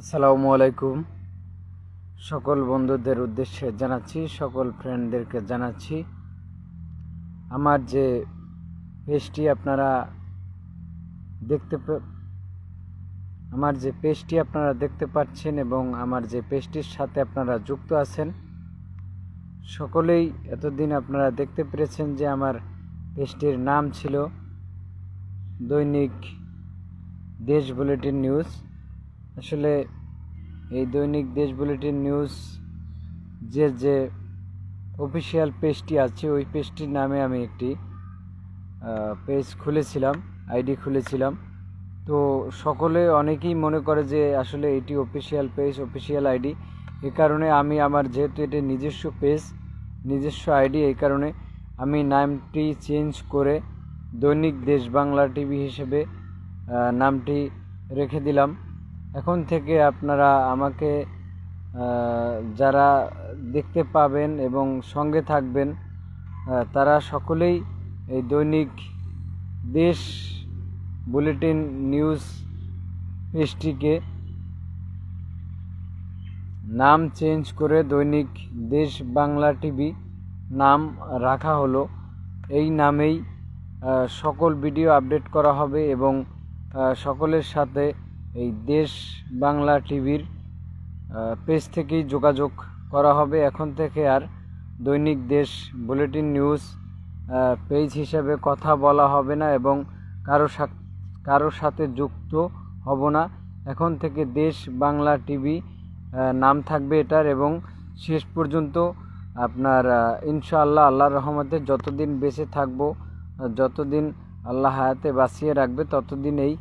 আসসালামু আলাইকুম। সকল বন্ধুদের উদ্দেশ্যে জানাচ্ছি, সকল ফ্রেন্ডদেরকে জানাচ্ছি, আমার যে পেজটি আপনারা দেখতে আমার যে পেজটি আপনারা দেখতে পাচ্ছেন এবং আমার যে পেজটির সাথে আপনারা যুক্ত আছেন, সকলেই এতদিন আপনারা দেখতে পেরেছেন যে আমার পেজটির নাম ছিল দৈনিক দেশ বুলেটিন নিউজ। আসলে এই দৈনিক দেশ বুলেটিন নিউজ যে যে অফিসিয়াল পেজটি আছে, ওই পেজটির নামে আমি একটি পেজ খুলেছিলাম, আইডি খুলেছিলাম। তো সকলে অনেকেই মনে করে যে আসলে এটি অফিসিয়াল পেজ, অফিসিয়াল আইডি। এ কারণে আমি আমার যেহেতু এটি নিজস্ব পেজ, নিজস্ব আইডি এই কারণে আমি নামটি চেঞ্জ করে দৈনিক দেশ বাংলা টিভি হিসেবে নামটি রেখে দিলাম। এখন থেকে আপনারা আমাকে যারা দেখতে পাবেন এবং সঙ্গে থাকবেন তারা সকলেই এই দৈনিক দেশ বুলেটিন নিউজ পেজটিকে নাম চেঞ্জ করে দৈনিক দেশ বাংলা টিভি নাম রাখা হলো। এই নামেই সকল ভিডিও আপডেট করা হবে এবং সকলের সাথে এই দেশ বাংলা টিভির পেজ থেকেই যোগাযোগ করা হবে। এখন থেকে আর দৈনিক দেশ বুলেটিন নিউজ পেজ হিসেবে কথা বলা হবে না এবং কারও কারোর সাথে যুক্ত হব না। এখন থেকে দেশ বাংলা টিভি নাম থাকবে এটার এবং শেষ পর্যন্ত আপনার ইনশাআল্লাহ আল্লাহর রহমতে যতদিন বেঁচে থাকব যতদিন আল্লাহ হায়াতে বাঁচিয়ে রাখবে, ততদিন এই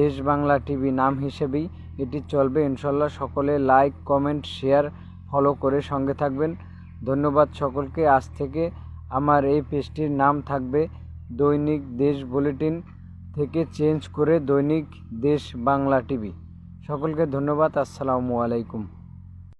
দেশ বাংলা টিভি নাম হিসেবেই এটি চলবে। ইনশাল্লাহ সকলে লাইক, কমেন্ট, শেয়ার, ফলো করে সঙ্গে থাকবেন। ধন্যবাদ সকলকে। আজ থেকে আমার এই পেজটির নাম থাকবে দৈনিক দেশ বুলেটিন থেকে চেঞ্জ করে দৈনিক দেশ বাংলা টিভি। সকলকে ধন্যবাদ। আসসালামু আলাইকুম।